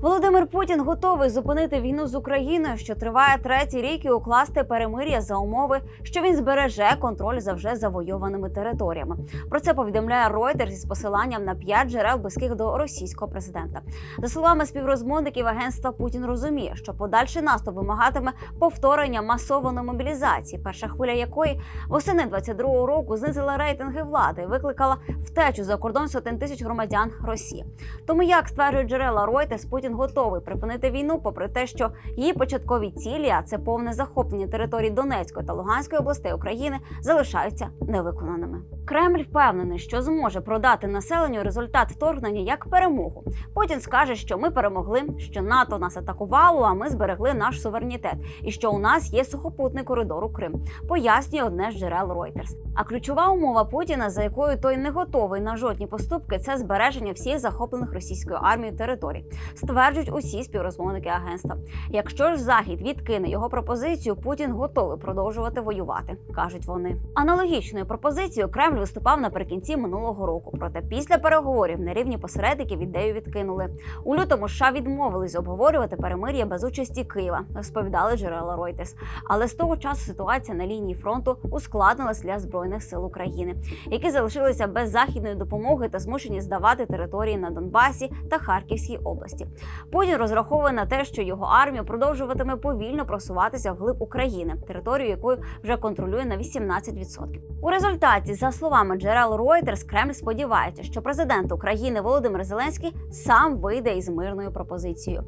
Володимир Путін готовий зупинити війну з Україною, що триває третій рік, і укласти перемир'я за умови, що він збереже контроль за вже завойованими територіями. Про це повідомляє Reuters із посиланням на п'ять джерел близьких до російського президента. За словами співрозмовників агентства, Путін розуміє, що подальший наступ вимагатиме повторення масованої мобілізації, перша хвиля якої восени 22-го року знизила рейтинги влади і викликала втечу за кордон сотень тисяч громадян Росії. Тому, як стверджують джерела Reuters, Путін готовий припинити війну, попри те, що її початкові цілі, а це повне захоплення територій Донецької та Луганської областей України, залишаються невиконаними. Кремль впевнений, що зможе продати населенню результат вторгнення як перемогу. Путін скаже, що ми перемогли, що НАТО нас атакувало, а ми зберегли наш суверенітет, і що у нас є сухопутний коридор у Крим. Пояснює одне з джерел Reuters. А ключова умова Путіна, за якою той не готовий на жодні поступки, це збереження всіх захоплених російською армією територій, стверджують усі співрозмовники агентства. Якщо ж захід відкине його пропозицію, Путін готовий продовжувати воювати, кажуть вони. Аналогічною пропозицією Кремль виступав наприкінці минулого року. Проте після переговорів на рівні посередників ідею відкинули. У лютому США відмовились обговорювати перемир'я без участі Києва, розповідали джерела Reuters. Але з того часу ситуація на лінії фронту ускладнилась для збройних сил України, які залишилися без західної допомоги та змушені здавати території на Донбасі та Харківській області. Путін розраховує на те, що його армія продовжуватиме повільно просуватися вглиб України, територію якою вже контролює на 18%. У результаті, за словами джерел Reuters, Кремль сподівається, що президент України Володимир Зеленський сам вийде із мирною пропозицією.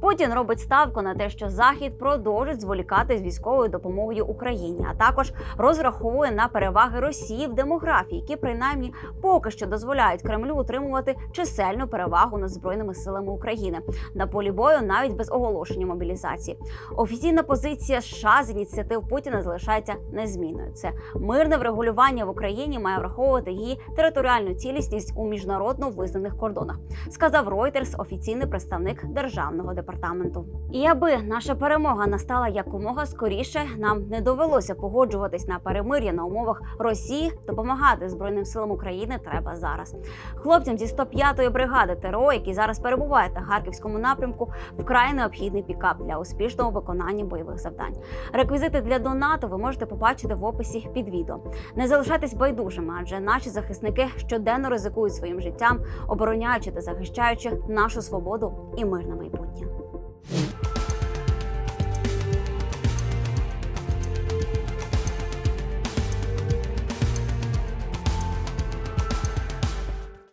Путін робить ставку на те, що Захід продовжить зволікати з військовою допомогою Україні, а також розраховує на переваги Росії в демографії, які принаймні поки що дозволяють Кремлю утримувати чисельну перевагу над збройними силами України на полі бою, навіть без оголошення мобілізації. Офіційна позиція США з ініціатив Путіна залишається незмінною. Це мирне врегулювання в Україні має враховувати її територіальну цілісність у міжнародно визнаних кордонах, сказав Reuters, офіційний представник державного департаменту. І аби наша перемога настала якомога скоріше, нам не довелося погоджуватись на перемир'я на умовах Росії. Допомагати збройним силам України треба зараз. Хлопцям зі 105-ї бригади ТРО, які зараз перебувають на харківському напрямку, вкрай необхідний пікап для успішного виконання бойових завдань. Реквізити для донату ви можете побачити в описі під відео. Не залишайтесь байдужими, адже наші захисники щоденно ризикують своїм життям, обороняючи та захищаючи нашу свободу і мирне майбутнє.